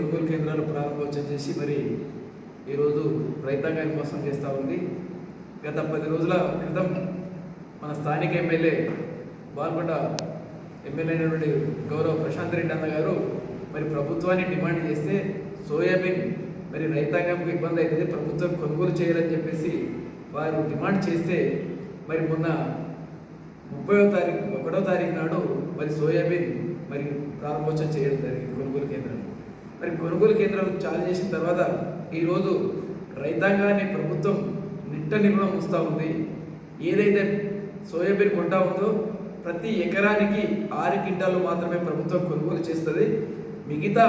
కొనుగోలు కేంద్రాలు ప్రారంభోత్సవం చేసి మరి ఈరోజు రైతాంగాన్ని మోసం చేస్తూ ఉంది. గత పది రోజుల క్రితం మన స్థానిక ఎమ్మెల్యే బాల్కొండ ఎమ్మెల్యే అయినటువంటి గౌరవ ప్రశాంత్ రెడ్డి అన్న గారు మరి ప్రభుత్వాన్ని డిమాండ్ చేస్తే సోయాబీన్ మరి రైతాంగంకి ఇబ్బంది అవుతుంది. ప్రభుత్వం కొనుగోలు చేయాలని చెప్పేసి వారు డిమాండ్ చేస్తే మరి మొన్న ముప్పైవ తారీఖు ఒకటో తారీఖు నాడు మరి సోయాబీన్ మరి ప్రారంభోత్సవం చేయడం జరిగింది కొనుగోలు కేంద్రాలు మరి కొనుగోలు కేంద్రాలు చాలు చేసిన తర్వాత ఈరోజు రైతాంగాన్ని ప్రభుత్వం నిట్ట నిర్ణయం వస్తూ ఉంది. ఏదైతే సోయాబీన్ కొంటా ఉందో ప్రతి ఎకరానికి ఆరు క్వింటాలు మాత్రమే ప్రభుత్వం కొనుగోలు చేస్తుంది. మిగతా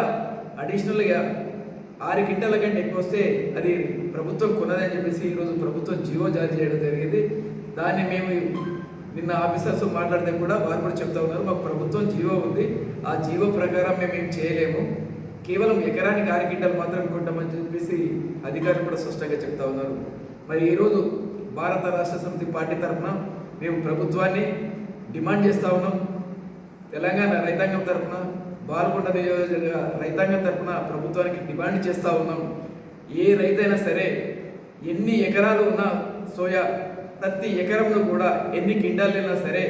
అడిషనల్గా ఆరు క్వింటాల కంటే ఎక్కువ వస్తే అది ప్రభుత్వం కొన్నదని చెప్పేసి ఈరోజు ప్రభుత్వం జియో జారీ చేయడం జరిగింది. దాన్ని మేము నిన్న ఆఫీసర్స్ మాట్లాడితే కూడా వారు కూడా చెప్తా ఉన్నారు. మాకు ప్రభుత్వం జీవో ఉంది. ఆ జీవో ప్రకారం మేము ఏం చేయలేము. కేవలం ఎకరానికి ఆరు క్వింటాలు మాత్రం కొంటామని చెప్పేసి అధికారులు కూడా స్పష్టంగా చెప్తా ఉన్నారు. మరి ఈరోజు భారత రాష్ట్ర సమితి పార్టీ తరఫున మేము ప్రభుత్వాన్ని డిమాండ్ చేస్తా ఉన్నాం. తెలంగాణ రైతాంగం తరఫున బాల్కొండ నియోజక రైతాంగం తరఫున ప్రభుత్వానికి డిమాండ్ చేస్తూ ఉన్నాం. ఏ రైతైనా సరే ఎన్ని ఎకరాలు ఉన్నా సోయా ప్రతి ఎకరంలో కూడా ఎన్ని కింటాలైనా సరే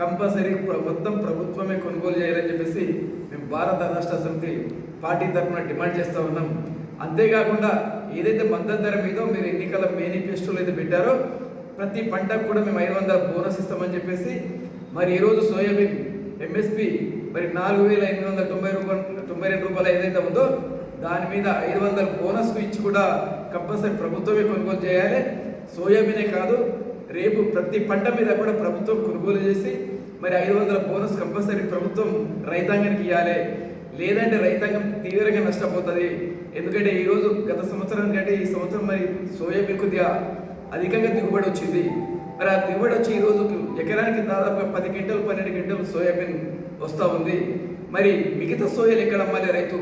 కంపల్సరీ మొత్తం ప్రభుత్వమే కొనుగోలు చేయాలని చెప్పేసి మేము భారత రాష్ట్ర సమితి పార్టీ తరఫున డిమాండ్ చేస్తూ ఉన్నాం. అంతేకాకుండా ఏదైతే మద్దతు ధర మీదో మీరు ఎన్నికల మేనిఫెస్టోలు అయితే పెట్టారో ప్రతి పంటకు కూడా మేము ఐదు వందల బోనస్ ఇస్తామని చెప్పేసి మరి ఈరోజు సోయాబీన్ ఎంఎస్పి మరి నాలుగు వేల ఎనిమిది వందల తొంభై రూపాయలు తొంభై రెండు రూపాయలు ఏదైతే ఉందో దాని మీద ఐదు వందల బోనస్ ఇచ్చి కూడా కంపల్సరీ ప్రభుత్వమే కొనుగోలు చేయాలి. సోయాబీనే కాదు రేపు ప్రతి పంట మీద కూడా ప్రభుత్వం కొనుగోలు చేసి మరి ఐదు వందల బోనస్ కంపల్సరీ ప్రభుత్వం రైతాంగానికి ఇవ్వాలి లేదంటే రైతాంగం తీవ్రంగా నష్టపోతుంది. ఎందుకంటే ఈరోజు గత సంవత్సరం కంటే ఈ సంవత్సరం మరి సోయాబీన్ కొద్దిగా అధికంగా దిగుబడి వచ్చింది. మరి ఆ దిగుబడి వచ్చి ఈరోజు ఎకరానికి దాదాపుగా పది గంటలు పన్నెండు గంటలు సోయాబీన్ వస్తూ ఉంది. మరి మిగతా సోయాలు ఎక్కడ అమ్మాలి రైతు?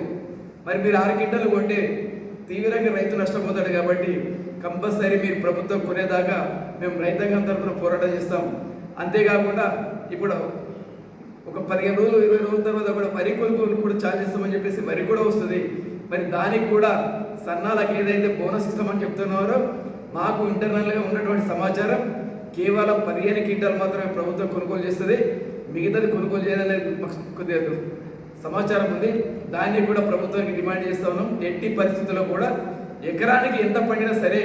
మరి మీరు ఆరు గంటలు కొంటే తీవ్రంగా రైతు నష్టపోతాడు కాబట్టి కంపల్సరీ మీరు ప్రభుత్వం కొనేదాకా మేము రైతాంగం తరఫున పోరాటం చేస్తాం. అంతేకాకుండా ఇప్పుడు ఒక పదిహేను రోజులు ఇరవై రోజుల తర్వాత కూడా వరి కొనుగోలు కూడా చాలు చేస్తామని చెప్పేసి వరి కూడా వస్తుంది. మరి దానికి కూడా సన్నాలకు ఏదైతే బోనస్ ఇస్తామని చెప్తున్నారో మాకు ఇంటర్నల్గా ఉన్నటువంటి సమాచారం కేవలం పదిహేను క్వింటాలు మాత్రమే ప్రభుత్వం కొనుగోలు చేస్తుంది. మిగతాది కొనుగోలు చేయాలనేది మాకు కొద్దిగా సమాచారం ఉంది. దాన్ని కూడా ప్రభుత్వానికి డిమాండ్ చేస్తా ఉన్నాం. ఎట్టి పరిస్థితుల్లో కూడా ఎకరానికి ఎంత పండినా సరే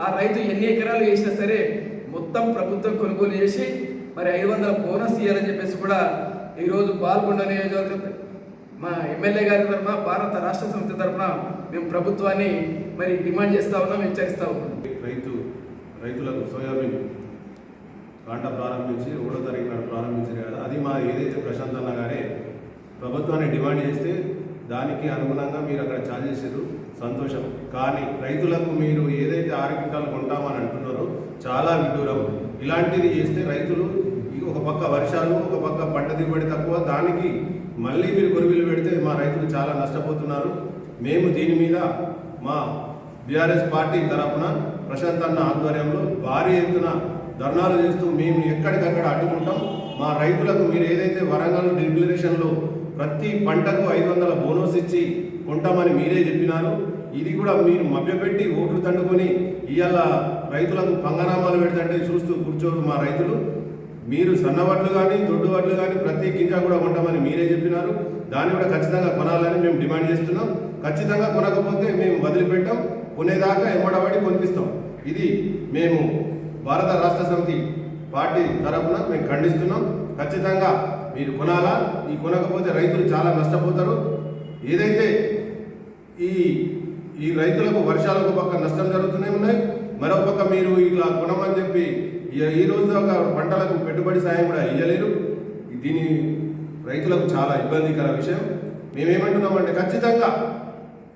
ఆ రైతు ఎన్ని ఎకరాలు వేసినా సరే మొత్తం ప్రభుత్వం కొనుగోలు చేసి మరి ఐదు వందల బోనస్ ఇవ్వాలని చెప్పేసి కూడా ఈరోజు పాల్గొండ నియోజకవర్గ మా ఎమ్మెల్యే గారి తరఫున భారత రాష్ట్ర సమితి తరఫున మేము ప్రభుత్వాన్ని మరి డిమాండ్ చేస్తా ఉన్నాం హెచ్చరిస్తా ఉన్నాం. రైతు రైతులకు సోయాబీన్ పంట ప్రారంభించి ఒకటో తారీఖు నాడు ప్రారంభించారు కదా. అది మా ఏదైతే ప్రశాంత్ అన్న గారే ప్రభుత్వాన్ని డిమాండ్ చేస్తే దానికి అనుగుణంగా మీరు అక్కడ ఛార్జ్ చేసారు సంతోషం. కానీ రైతులకు మీరు ఏదైతే ఆరు క్వింటాలు కొంటామని అంటున్నారో చాలా విడ్డూరం. ఇలాంటిది చేస్తే రైతులు ఒక పక్క వర్షాలు ఒక పక్క పంట దిగుబడి తక్కువ దానికి మళ్ళీ మీరు కొనుగోలు పెడితే మా రైతులు చాలా నష్టపోతున్నారు. మేము దీని మీద మా బీఆర్ఎస్ పార్టీ తరఫున ప్రశాంత్ అన్న ఆధ్వర్యంలో భారీ ఎత్తున ధర్నాలు చేస్తూ మేము ఎక్కడికక్కడ అడ్డుకుంటాం. మా రైతులకు మీరు ఏదైతే వరంగల్ డిక్లరేషన్లో ప్రతి పంటకు ఐదు వందల బోనస్ ఇచ్చి కొంటామని మీరే చెప్పినారు. ఇది కూడా మీరు మభ్యపెట్టి ఓట్లు తండుకొని ఇవాళ రైతులకు పంగనామాలు పెడతంటే చూస్తూ కూర్చోరు మా రైతులు. మీరు సన్నవడ్లు కానీ దొడ్డు వడ్లు కానీ ప్రతి గింజ కూడా కొంటామని మీరే చెప్పినారు. దాన్ని కూడా ఖచ్చితంగా కొనాలని మేము డిమాండ్ చేస్తున్నాం. ఖచ్చితంగా కొనకపోతే మేము వదిలిపెట్టాం. కొనేదాకా ఎమ్మడబడి కొనిపిస్తాం. ఇది మేము భారత రాష్ట్ర సమితి పార్టీ తరఫున మేము ఖండిస్తున్నాం. ఖచ్చితంగా మీరు కొనాలా? ఈ కొనకపోతే రైతులు చాలా నష్టపోతారు. ఏదైతే ఈ ఈ రైతులకు వర్షాలకు పక్క నష్టం జరుగుతూనే ఉన్నాయి మరో పక్క మీరు ఇట్లా కొనమని చెప్పి ఈ- రోజు ఒక పంటలకు పెట్టుబడి సాయం కూడా ఇవ్వలేరు దీని రైతులకు చాలా ఇబ్బందికర విషయం. మేమేమంటున్నామంటే ఖచ్చితంగా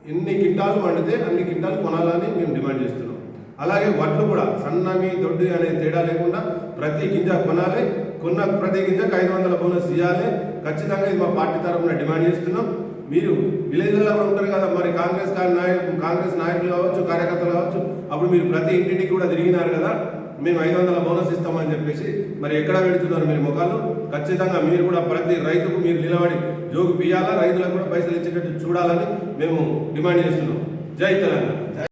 ఎన్ని కింటాలు వండితే అన్ని కింటాలు కొనాలని మేము డిమాండ్ చేస్తున్నాం. అలాగే వడ్లు కూడా సన్నమి దొడ్డు అనే తేడా లేకుండా ప్రతి గింజ కొనాలి. కొన్న ప్రతి గింజకు ఐదు వందల బోనస్ ఇవ్వాలి ఖచ్చితంగా ఇది మా పార్టీ తరఫున డిమాండ్ చేస్తున్నాం. మీరు విలేజ్లలో కూడా ఉంటారు కదా మరి కాంగ్రెస్ కా- నాయకు కాంగ్రెస్ నాయకులు కావచ్చు కార్యకర్తలు కావచ్చు అప్పుడు మీరు ప్రతి ఇంటింటికి కూడా తిరిగినారు కదా మేము ఐదు వందల బోనస్ ఇస్తామని చెప్పేసి మరి ఎక్కడ పెడుతున్నారు మీరు ముఖాలు? ఖచ్చితంగా మీరు కూడా ప్రతి రైతుకు మీరు నిలబడి జోగు బియ్యాలా రైతులకు కూడా పైసలు ఇచ్చేటట్టు చూడాలని మేము డిమాండ్ చేస్తున్నాం. జై తెలంగాణ.